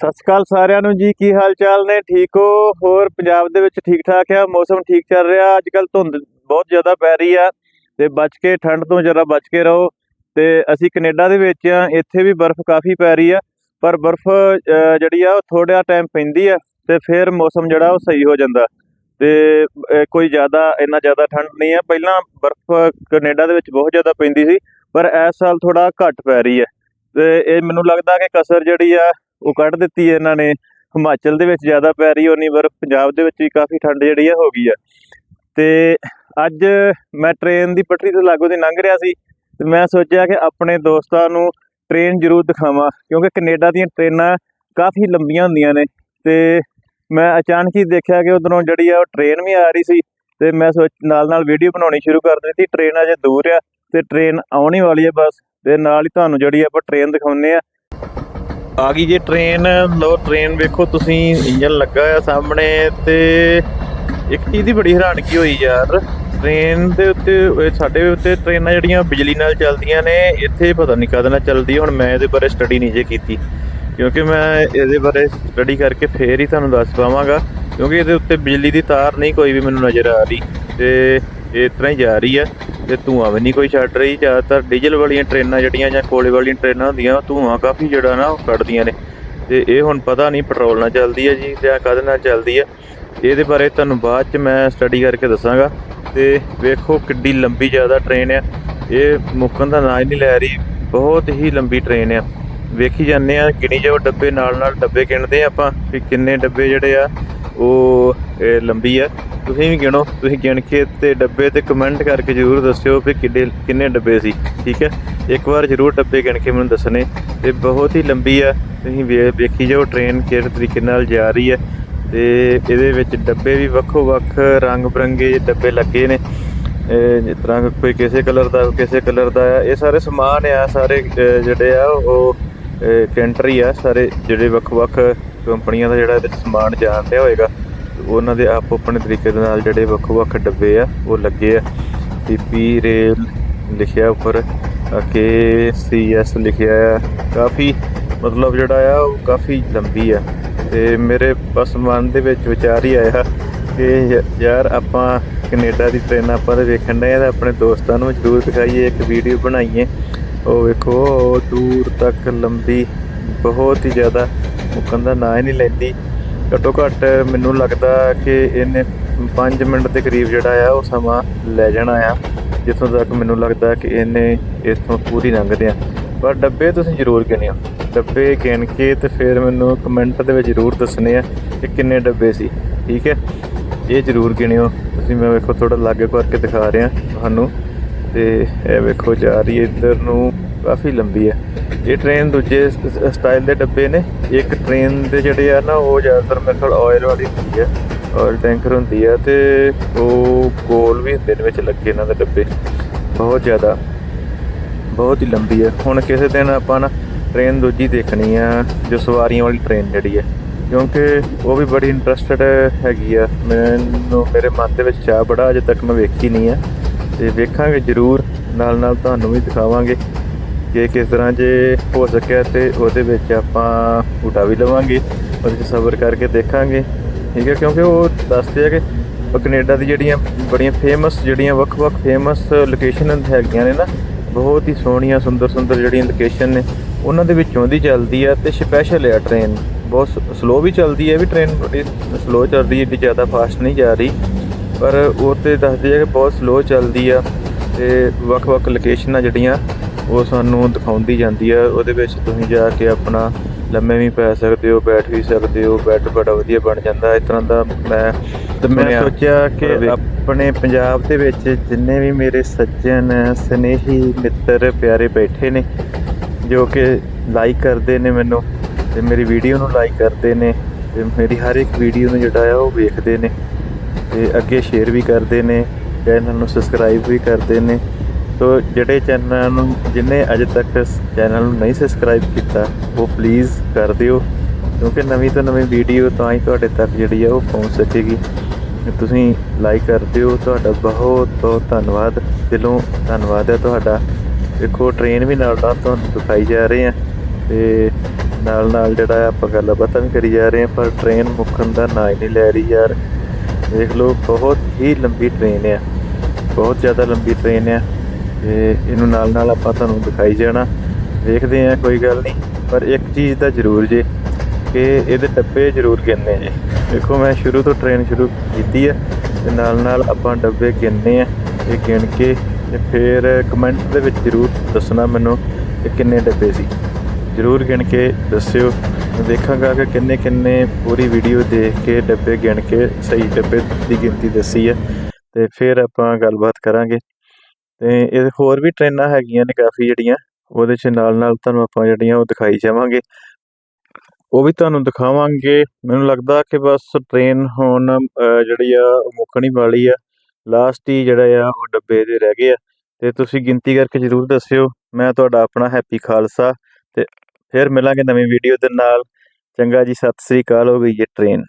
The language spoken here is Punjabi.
ਸਤਿ ਸ਼੍ਰੀ ਅਕਾਲ ਸਾਰਿਆਂ ਨੂੰ ਜੀ, ਕੀ ਹਾਲ ਚਾਲ ਨੇ? ਠੀਕ ਹੋ? ਹੋਰ ਪੰਜਾਬ ਦੇ ਵਿੱਚ ਠੀਕ ਠਾਕ ਆ? ਮੌਸਮ ਠੀਕ ਚੱਲ ਰਿਹਾ? ਅੱਜ ਕੱਲ ਧੁੰਦ ਬਹੁਤ ਜ਼ਿਆਦਾ ਪੈ ਰਹੀ ਆ ਤੇ ਬਚ ਕੇ, ਠੰਡ ਤੋਂ ਜਰਾ ਬਚ ਕੇ ਰਹੋ ਤੇ ਅਸੀਂ ਕੈਨੇਡਾ ਦੇ ਵਿੱਚ ਆ, ਇੱਥੇ ਵੀ ਬਰਫ਼ ਕਾਫੀ ਪੈ ਰਹੀ ਆ, ਪਰ ਬਰਫ਼ ਜਿਹੜੀ ਆ, ਉਹ ਥੋੜਾ ਟਾਈਮ ਪੈਂਦੀ ਆ ਤੇ ਫਿਰ ਮੌਸਮ ਜਿਹੜਾ, ਉਹ ਸਹੀ ਹੋ ਜਾਂਦਾ ਤੇ ਕੋਈ ਜ਼ਿਆਦਾ, ਇੰਨਾ ਜ਼ਿਆਦਾ ਠੰਡ ਨਹੀਂ ਆ। ਪਹਿਲਾਂ ਬਰਫ਼ ਕੈਨੇਡਾ ਦੇ ਵਿੱਚ ਬਹੁਤ ਜ਼ਿਆਦਾ ਪੈਂਦੀ ਸੀ, ਪਰ ਇਸ ਸਾਲ ਥੋੜਾ ਘੱਟ ਪੈ ਰਹੀ ਹੈ ਤੇ ਇਹ ਮੈਨੂੰ ਲੱਗਦਾ ਕਿ ਕਸਰ ਜਿਹੜੀ ਆ ਉਹ ਕੱਢ ਦਿੱਤੀ ਹੈ ਇਹਨਾਂ ਨੇ। ਹਿਮਾਚਲ ਦੇ ਵਿੱਚ ਜ਼ਿਆਦਾ ਪੈ ਰਹੀ ਉਨੀ ਬਰਫ਼ ਪੰਜਾਬ ਦੇ ਵਿੱਚ ਵੀ ਕਾਫੀ ਠੰਡ ਜਿਹੜੀ ਆ ਹੋ ਗਈ ਆ। ਤੇ ਅੱਜ ਮੈਂ ਟ੍ਰੇਨ ਦੀ ਪਟੜੀ ਤੋਂ ਲਾਗੋਂ ਦੀ ਲੰਘ ਰਿਹਾ ਸੀ ਤੇ ਮੈਂ ਸੋਚਿਆ ਕਿ ਆਪਣੇ ਦੋਸਤਾਂ ਨੂੰ ਟ੍ਰੇਨ ਜ਼ਰੂਰ ਦਿਖਾਵਾਂ, ਕਿਉਂਕਿ ਕੈਨੇਡਾ ਦੀਆਂ ਟ੍ਰੇਨਾਂ ਕਾਫੀ ਲੰਬੀਆਂ ਹੁੰਦੀਆਂ ਨੇ। ਤੇ ਮੈਂ ਅਚਾਨਕ ਹੀ ਦੇਖਿਆ ਕਿ ਉਧਰੋਂ ਜਿਹੜੀ ਆ ਉਹ ਟ੍ਰੇਨ ਵੀ ਆ ਰਹੀ ਸੀ ਤੇ ਮੈਂ ਸੋਚ ਨਾਲ ਨਾਲ ਵੀਡੀਓ ਬਣਾਉਣੀ ਸ਼ੁਰੂ ਕਰ ਦਿੱਤੀ। ਟ੍ਰੇਨ ਅਜੇ ਦੂਰ ਆ ਤੇ ਟ੍ਰੇਨ ਆਉਣੀ ਵਾਲੀ ਆ ਬਸ। ਤੇ ਨਾਲ ਹੀ ਤੁਹਾਨੂੰ ਜਿਹੜੀ ਆਪਾਂ ਟ੍ਰੇਨ ਦਿਖਾਉਂਦੇ ਆ। ਆ ਗਈ ਜੇ ਟ੍ਰੇਨ ਲੋ ਟ੍ਰੇਨ ਵੇਖੋ ਤੁਸੀਂ ਇੰਜਨ ਲੱਗਾ ਆ ਸਾਹਮਣੇ ਤੇ ਇੱਕ ਚੀਜ਼ ਦੀ ਬੜੀ ਹੈਰਾਨਗੀ ਹੋਈ ਯਾਰ। ਟ੍ਰੇਨ ਦੇ ਉੱਤੇ ਸਾਡੇ ਉੱਤੇ ਟ੍ਰੇਨਾਂ ਜਿਹੜੀਆਂ ਬਿਜਲੀ ਨਾਲ ਚੱਲਦੀਆਂ ਨੇ, ਇੱਥੇ ਪਤਾ ਨਹੀਂ ਕਦ ਨਾਲ ਚੱਲਦੀ, ਹੁਣ ਮੈਂ ਇਹਦੇ ਬਾਰੇ ਸਟੱਡੀ ਨਹੀਂ ਜੇ ਕੀਤੀ। ਕਿਉਂਕਿ ਮੈਂ ਇਹਦੇ ਬਾਰੇ ਸਟੱਡੀ ਕਰਕੇ ਫੇਰ ਹੀ ਤੁਹਾਨੂੰ ਦੱਸ ਪਾਵਾਂਗਾ। ਕਿਉਂਕਿ ਇਹਦੇ ਉੱਤੇ ਬਿਜਲੀ ਦੀ ਤਾਰ ਨਹੀਂ ਕੋਈ ਵੀ ਮੈਨੂੰ ਨਜ਼ਰ ਆ ਰਹੀ, ਤੇ ਇਸ ਤਰ੍ਹਾਂ ਹੀ ਜਾ ਰਹੀ ਆ ਤੇ ਧੂਆਂ ਵੀ ਨਹੀਂ ਕੋਈ ਛੱਡ ਰਹੀ ਜ਼ਿਆਦਾਤਰ ਡੀਜ਼ਲ ਵਾਲੀਆਂ ਟ੍ਰੇਨਾਂ ਜਿਹੜੀਆਂ ਜਾਂ ਕੋਲੇ ਵਾਲੀਆਂ ਟ੍ਰੇਨਾਂ ਹੁੰਦੀਆਂ, ਉਹ ਧੂਆਂ ਕਾਫੀ ਜਿਹੜਾ ਨਾ ਉਹ ਕੱਢਦੀਆਂ ਨੇ। ਤੇ ਇਹ ਹੁਣ ਪਤਾ ਨਹੀਂ ਪੈਟਰੋਲ ਨਾਲ ਚੱਲਦੀ ਹੈ ਜੀ ਜਾਂ ਕਦ ਨਾਲ ਚੱਲਦੀ ਹੈ। ਇਹਦੇ ਬਾਰੇ ਤੁਹਾਨੂੰ ਬਾਅਦ ਚ ਮੈਂ ਸਟੱਡੀ ਕਰਕੇ ਦੱਸਾਂਗਾ। ਤੇ ਵੇਖੋ ਕਿੱਡੀ ਲੰਬੀ ਜ਼ਿਆਦਾ ਟ੍ਰੇਨ ਆ। ਇਹ ਮੁੱਕਣ ਦਾ ਨਾਂ ਹੀ ਨਹੀਂ ਲੈ ਰਹੀ, ਬਹੁਤ ਹੀ ਲੰਬੀ ਟ੍ਰੇਨ ਆ। ਵੇਖੀ ਜਾਂਦੇ ਆ, ਗਿਣੀ ਜਾਓ, ਡੱਬੇ ਨਾਲ ਨਾਲ ਡੱਬੇ ਗਿਣਦੇ ਆ ਆਪਾਂ ਵੀ ਕਿੰਨੇ ਡੱਬੇ ਜਿਹੜੇ ਆ, ਉਹ ਲੰਬੀ ਆ। ਤੁਸੀਂ ਵੀ ਗਿਣੋ, ਤੁਸੀਂ ਗਿਣ ਕੇ ਤੇ ਡੱਬੇ ਤੇ ਕਮੈਂਟ ਕਰਕੇ ਜਰੂਰ ਦੱਸਿਓ ਵੀ ਕਿੱਡੇ, ਕਿੰਨੇ ਡੱਬੇ ਸੀ, ਠੀਕ ਹੈ ਇੱਕ ਵਾਰ ਜਰੂਰ ਡੱਬੇ ਗਿਣ ਕੇ ਮੈਨੂੰ ਦੱਸਣੇ, ਤੇ ਬਹੁਤ ਹੀ ਲੰਬੀ ਆ। ਤੁਸੀਂ ਵੇ- ਵੇਖੀ ਜਾਓ ਟ੍ਰੇਨ ਕਿਹੜੇ ਤਰੀਕੇ ਨਾਲ ਜਾ ਰਹੀ ਹੈ ਤੇ ਇਹਦੇ ਵਿੱਚ ਡੱਬੇ ਵੀ ਵੱਖੋ ਵੱਖ ਰੰਗ ਬਰੰਗੇ ਡੱਬੇ ਲੱਗੇ ਨੇ। ਇਹ ਜਿਸ ਤਰ੍ਹਾਂ ਕੋਈ ਕਿਸੇ ਕਲਰ ਦਾ, ਕਿਸੇ ਕਲਰ ਦਾ ਆ। ਇਹ ਸਾਰੇ ਸਮਾਨ ਆ, ਸਾਰੇ ਜਿਹੜੇ ਆ, ਉਹ ਕੈਂਟਰੀ ਆ, ਸਾਰੇ ਜਿਹੜੇ ਵੱਖ ਵੱਖ ਕੰਪਨੀਆਂ ਦਾ ਜਿਹੜਾ ਇਹਦੇ ਸਮਾਨ ਜਾਣ ਡਿਆ ਹੋਏਗਾ ਉਹਨਾਂ ਦੇ ਆਪੋ ਆਪਣੇ ਤਰੀਕੇ ਦੇ ਨਾਲ ਜਿਹੜੇ ਵੱਖ ਵੱਖ ਡੱਬੇ ਆ, ਉਹ ਲੱਗੇ ਆ। ਪੀਪੀ ਰੇਲ ਲਿਖਿਆ ਉੱਪਰ ਕੇ ਸੀ ਐਸ ਲਿਖਿਆ ਆ। ਕਾਫੀ ਮਤਲਬ ਜਿਹੜਾ ਆ, ਉਹ ਕਾਫੀ ਲੰਬੀ ਆ। ਤੇ ਮੇਰੇ ਬਸ ਮਨ ਦੇ ਵਿੱਚ ਵਿਚਾਰ ਹੀ ਆਇਆ ਕਿ ਯ- ਯਾਰ ਆਪਾਂ ਕੈਨੇਡਾ ਦੀ ਟ੍ਰੇਨ ਆਪਾਂ ਤੇ ਵੇਖਣ ਡਏ ਆ ਆਪਣੇ ਦੋਸਤਾਂ ਨੂੰ ਜ਼ਰੂਰ ਦਿਖਾਈਏ, ਇੱਕ ਵੀਡੀਓ ਬਣਾਈਏ। ਉਹ ਵੇਖੋ ਦੂਰ ਤੱਕ ਲੰਬੀ, ਬਹੁਤ ਹੀ ਜ਼ਿਆਦਾ ਮੁੱਕਣ ਦਾ ਨਾਂ ਹੀ ਨਹੀਂ ਲੈਂਦੀ। ਘੱਟੋ ਘੱਟ ਮੈਨੂੰ ਲੱਗਦਾ ਕਿ ਇਹਨੇ 5 ਮਿੰਟ ਦੇ ਕਰੀਬ ਜਿਹੜਾ ਆ, ਉਹ ਸਮਾਂ ਲੈ ਜਾਣਾ ਆ, ਜਿੱਥੋਂ ਤੱਕ ਮੈਨੂੰ ਲੱਗਦਾ ਕਿ ਇਹਨੇ ਇਥੋਂ ਪੂਰੀ ਲੰਘਦੇ ਆ। ਪਰ ਡੱਬੇ ਤੁਸੀਂ ਜ਼ਰੂਰ ਗਿਣਿਓ। ਡੱਬੇ ਗਿਣ ਕੇ ਤੇ ਫਿਰ ਮੈਨੂੰ ਕਮੈਂਟ ਦੇ ਵਿੱਚ ਜ਼ਰੂਰ ਦੱਸਣੇ ਆ ਕਿ ਕਿੰਨੇ ਡੱਬੇ ਸੀ, ਠੀਕ ਹੈ? ਇਹ ਜ਼ਰੂਰ ਗਿਣਿਓ। ਤੁਸੀਂ ਮੈਂ ਵੇਖੋ ਥੋੜਾ ਲਾਗੇ ਕਰਕੇ ਦਿਖਾ ਰਿਹਾ ਤੁਹਾਨੂੰ। ਤੇ ਇਹ ਵੇਖੋ ਜਾ ਰਹੀ ਹੈ ਇੱਧਰ ਨੂੰ, ਕਾਫੀ ਲੰਬੀ ਹੈ। ਇਹ ਟ੍ਰੇਨ ਦੂਜੇ ਸ- ਸਟਾਈਲ ਦੇ ਡੱਬੇ ਨੇ। ਇੱਕ ਟ੍ਰੇਨ ਦੇ ਜਿਹੜੇ ਆ ਨਾ, ਉਹ ਜ਼ਿਆਦਾਤਰ ਮੇਰੇ ਕੋਲ ਆਇਲ ਵਾਲੀ ਹੁੰਦੀ ਹੈ ਆਇਲ ਟੈਂਕਰ ਹੁੰਦੀ ਹੈ ਤੇ ਉਹ ਗੋਲ ਵੀ ਹੁੰਦੇ ਨੇ ਵਿੱਚ ਲੱਗੇ ਇਹਨਾਂ ਦੇ ਡੱਬੇ। ਬਹੁਤ ਜ਼ਿਆਦਾ, ਬਹੁਤ ਹੀ ਲੰਬੀ ਹੈ। ਹੁਣ ਕਿਸੇ ਦਿਨ ਆਪਾਂ ਨਾ ਟ੍ਰੇਨ ਦੂਜੀ ਦੇਖਣੀ ਆ, ਜੋ ਸਵਾਰੀਆਂ ਵਾਲੀ ਟ੍ਰੇਨ ਜਿਹੜੀ ਹੈ। ਕਿਉਂਕਿ ਉਹ ਵੀ ਬੜੀ ਇੰਟਰਸਟਡ ਹੈਗੀ ਆ। ਮੈਨੂੰ, ਮੇਰੇ ਮਨ ਦੇ ਵਿੱਚ ਚਾਹ ਬੜਾ, ਅਜੇ ਤੱਕ ਮੈਂ ਵੇਖੀ ਨਹੀਂ ਆ। ਤੇ ਵੇਖਾਂਗੇ ਜ਼ਰੂਰ। ਨਾਲ ਨਾਲ ਤੁਹਾਨੂੰ ਵੀ ਦਿਖਾਵਾਂਗੇ ਕਿ ਕਿਸ ਤਰ੍ਹਾਂ ਜੇ ਹੋ ਸਕਿਆ ਤੇ ਉਹਦੇ ਵਿੱਚ ਆਪਾਂ ਝੂਟਾ ਵੀ ਲਵਾਂਗੇ, ਉਹਦੇ 'ਚ ਸਬਰ ਕਰਕੇ ਦੇਖਾਂਗੇ। ਠੀਕ ਹੈ, ਕਿਉਂਕਿ ਉਹ ਦੱਸਦੇ ਆ ਕਿ ਉਹ ਕੈਨੇਡਾ ਦੀ ਜਿਹੜੀਆਂ ਬੜੀਆਂ ਫੇਮਸ ਜਿਹੜੀਆਂ ਵੱਖ-ਵੱਖ ਫੇਮਸ ਲੋਕੇਸ਼ਨ ਹੈਗੀਆਂ ਨੇ ਨਾ, ਬਹੁਤ ਹੀ ਸੋਹਣੀਆਂ ਸੁੰਦਰ ਸੁੰਦਰ ਜਿਹੜੀਆਂ ਲੋਕੇਸ਼ਨ ਨੇ, ਉਹਨਾਂ ਦੇ ਵਿੱਚੋਂ ਦੀ ਚੱਲਦੀ ਆ ਤੇ ਸਪੈਸ਼ਲ ਆ ਟ੍ਰੇਨ ਬਹੁਤ ਸਲੋ ਵੀ ਚੱਲਦੀ ਹੈ ਵੀ ਟ੍ਰੇਨ ਬੜੀ ਸਲੋ ਚੱਲਦੀ ਹੈ ਏਡੀ ਜ਼ਿਆਦਾ ਫਾਸਟ ਨਹੀਂ ਜਾ ਰਹੀ। ਪਰ ਉਹ ਤੇ ਦੱਸਦੇ ਆ ਕਿ ਬਹੁਤ ਸਲੋ ਚੱਲਦੀ ਆ ਤੇ ਵੱਖ-ਵੱਖ ਲੋਕੇਸ਼ਨਾਂ ਜਿਹੜੀਆਂ ਉਹ ਸਾਨੂੰ ਦਿਖਾਉਂਦੀ ਜਾਂਦੀ ਆ। ਉਹਦੇ ਵਿੱਚ ਤੁਸੀਂ ਜਾ ਕੇ ਆਪਣਾ ਲੰਮੇ ਵੀ ਪੈ ਸਕਦੇ ਹੋ ਬੈਠ ਵੀ ਸਕਦੇ ਹੋ ਬੈੱਡ ਬੜਾ ਵਧੀਆ ਬਣ ਜਾਂਦਾ। ਇਸ ਤਰ੍ਹਾਂ ਦਾ ਮੈਂ ਤੇ ਮੈਂ। ਸੋਚਿਆ ਕਿ ਆਪਣੇ ਪੰਜਾਬ ਦੇ ਵਿੱਚ ਜਿੰਨੇ ਵੀ ਮੇਰੇ ਸੱਜਣ ਸਨੇਹੀ ਮਿੱਤਰ ਪਿਆਰੇ ਬੈਠੇ ਨੇ ਜੋ ਕਿ ਲਾਈਕ ਕਰਦੇ ਨੇ ਮੈਨੂੰ ਤੇ ਮੇਰੀ ਵੀਡੀਓ ਨੂੰ ਲਾਈਕ ਕਰਦੇ ਨੇ ਤੇ ਮੇਰੀ ਹਰ ਇੱਕ ਵੀਡੀਓ ਨੂੰ ਜਿਹੜਾ ਆ ਉਹ ਵੇਖਦੇ ਨੇ। ਤੇ ਅੱਗੇ ਸ਼ੇਅਰ ਵੀ ਕਰਦੇ ਨੇ ਚੈਨਲ ਨੂੰ ਸਬਸਕ੍ਰਾਈਬ ਵੀ ਕਰਦੇ ਨੇ। ਸੋ ਜਿਹੜੇ ਚੈਨਲ ਨੂੰ, ਜਿਨੇ ਅਜੇ ਤੱਕ ਚੈਨਲ ਨੂੰ ਨਹੀਂ ਸਬਸਕ੍ਰਾਈਬ ਕੀਤਾ, ਉਹ ਪਲੀਜ਼ ਕਰ ਦਿਓ। ਕਿਉਂਕਿ ਨਵੀਂ ਤੋਂ ਨਵੀਂ ਵੀਡੀਓ ਤਾਂ ਹੀ ਤੁਹਾਡੇ ਤੱਕ ਜਿਹੜੀ ਆ ਉਹ ਪਹੁੰਚ ਸਕੇਗੀ। ਤੁਸੀਂ ਲਾਈਕ ਕਰ ਦਿਓ। ਤੁਹਾਡਾ ਬਹੁਤ ਬਹੁਤ ਧੰਨਵਾਦ। ਦਿਲੋਂ ਧੰਨਵਾਦ ਹੈ ਤੁਹਾਡਾ। ਦੇਖੋ ਟ੍ਰੇਨ ਵੀ ਨਾਲ ਨਾਲ ਤੁਹਾਨੂੰ ਦਿਖਾਈ ਜਾ ਰਹੇ ਆ। ਤੇ ਨਾਲ ਨਾਲ ਜਿਹੜਾ ਆ ਆਪਾਂ ਗੱਲਬਾਤਾਂ ਵੀ ਕਰੀ ਜਾ ਰਹੇ ਹਾਂ ਪਰ ਟ੍ਰੇਨ ਮੁੱਕਣ ਦਾ ਨਾਂ ਹੀ ਨਹੀਂ ਲੈ ਰਹੀ ਯਾਰ। ਦੇਖ ਲਓ, ਬਹੁਤ ਹੀ ਲੰਬੀ ਟ੍ਰੇਨ ਆ। ਬਹੁਤ ਜ਼ਿਆਦਾ ਲੰਬੀ ਟ੍ਰੇਨ ਆ ਤੇ ਇਹਨੂੰ ਨਾਲ ਨਾਲ ਆਪਾਂ ਤੁਹਾਨੂੰ ਦਿਖਾਈ ਜਾਣਾ। ਦੇਖਦੇ ਆ ਕੋਈ ਗੱਲ ਨਹੀਂ, ਪਰ ਇੱਕ ਚੀਜ਼ ਦਾ ਜ਼ਰੂਰ ਜੇ, ਕਿ ਇਹਦੇ ਡੱਬੇ ਜ਼ਰੂਰ ਗਿਣਨੇ ਜੇ। ਦੇਖੋ, ਮੈਂ ਸ਼ੁਰੂ ਤੋਂ ਟ੍ਰੇਨ ਸ਼ੁਰੂ ਕੀਤੀ ਆ ਤੇ ਨਾਲ ਨਾਲ ਆਪਾਂ ਡੱਬੇ ਗਿਣਨੇ ਆ, ਇਹ ਗਿਣ ਕੇ ਤੇ ਫਿਰ ਕਮੈਂਟ ਦੇ ਵਿੱਚ ਜ਼ਰੂਰ ਦੱਸਣਾ ਮੈਨੂੰ ਕਿ ਕਿੰਨੇ ਡੱਬੇ ਸੀ। ਜ਼ਰੂਰ ਗਿਣ ਕੇ ਦੱਸਿਓ। ਦੇਖਾਂਗਾ ਕਿ ਕਿੰਨੇ ਕਿੰਨੇ ਪੂਰੀ ਵੀਡੀਓ ਦੇਖ ਕੇ, ਡੱਬੇ ਗਿਣ ਕੇ, ਸਹੀ ਡੱਬੇ ਦੀ ਗਿਣਤੀ ਦੱਸੀ ਹੈ ਤੇ ਫਿਰ ਆਪਾਂ ਗੱਲਬਾਤ ਕਰਾਂਗੇ। ਤੇ ਇਹ ਹੋਰ ਵੀ ਟ੍ਰੇਨਾਂ ਹੈਗੀਆਂ ਨੇ ਕਾਫੀ ਜਿਹੜੀਆਂ, ਉਹਦੇ 'ਚ ਨਾਲ ਨਾਲ ਤੁਹਾਨੂੰ ਆਪਾਂ ਜਿਹੜੀਆਂ ਉਹ ਦਿਖਾਈ ਜਾਵਾਂਗੇ। ਉਹ ਵੀ ਤੁਹਾਨੂੰ ਦਿਖਾਵਾਂਗੇ। ਮੈਨੂੰ ਲੱਗਦਾ ਕਿ ਬਸ ਟ੍ਰੇਨ ਹੁਣ ਜਿਹੜੀ ਆ, ਉਹ ਮੁੱਕਣੀ ਵਾਲੀ ਆ। ਲਾਸਟ ਹੀ ਜਿਹੜਾ ਆ, ਉਹ ਡੱਬੇ ਦੇ ਰਹਿ ਗਏ ਆ। ਤੇ ਤੁਸੀਂ ਗਿਣਤੀ ਕਰਕੇ ਜ਼ਰੂਰ ਦੱਸਿਓ। ਮੈਂ ਤੁਹਾਡਾ ਆਪਣਾ ਹੈਪੀ ਖਾਲਸਾ ਤੇ ਫਿਰ ਮਿਲਾਂਗੇ ਨਵੀਂ ਵੀਡੀਓ ਦੇ ਨਾਲ। ਚੰਗਾ ਜੀ, ਸਤਿ ਸ੍ਰੀ ਅਕਾਲ, ਹੋ ਗਈ ਇਹ ਟ੍ਰੇਨ